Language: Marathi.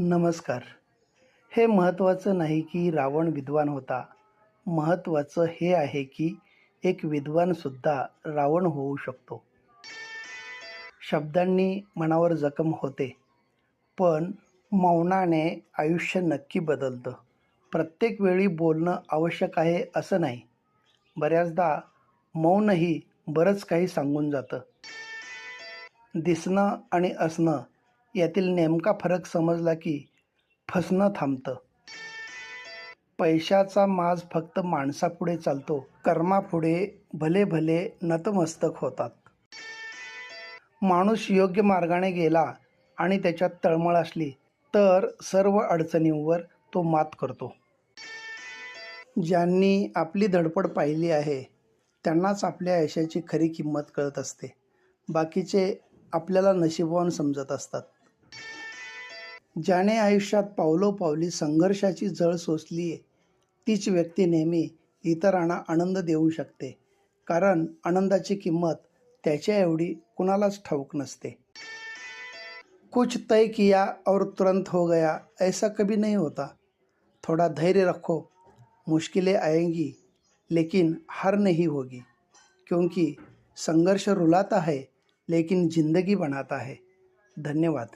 नमस्कार. हे महत्त्वाचं नाही की रावण विद्वान होता. महत्त्वाचं हे आहे की एक विद्वानसुद्धा रावण होऊ शकतो. शब्दांनी मनावर जखम होते. पण मौनाने आयुष्य नक्की बदलतं. प्रत्येक वेळी बोलणं आवश्यक आहे असं नाही. बऱ्याचदा मौनही बरंच काही सांगून जातं. दिसणं आणि असणं यातील नेमका फरक समजला की फसणं थांबतं. पैशाचा माज फक्त माणसापुढे चालतो. कर्मापुढे भले भले नतमस्तक होतात. माणूस योग्य मार्गाने गेला आणि त्याच्यात तळमळ असली तर सर्व अडचणींवर तो मात करतो. ज्यांनी आपली धडपड पाहिली आहे त्यांनाच आपल्या यशाची खरी किंमत कळत असते. बाकीचे आपल्याला नशिबवान समजत असतात. ज्याने आयुष्यात पावलोपावली संघर्षाची झळ सोसली आहे तीच व्यक्ती नेहमी इतरांना आनंद देऊ शकते. कारण आनंदाची किंमत त्याच्या एवढी कुणालाच ठाऊक नसते. कुछ तय किया और तुरंत हो गया ऐसा कभी नहीं होता. थोड़ा धैर्य रखो मुश्किलें आएंगी लेकिन हार नहीं होगी. क्योंकि संघर्ष रुलाता है लेकिन ज़िंदगी बनाता है. धन्यवाद.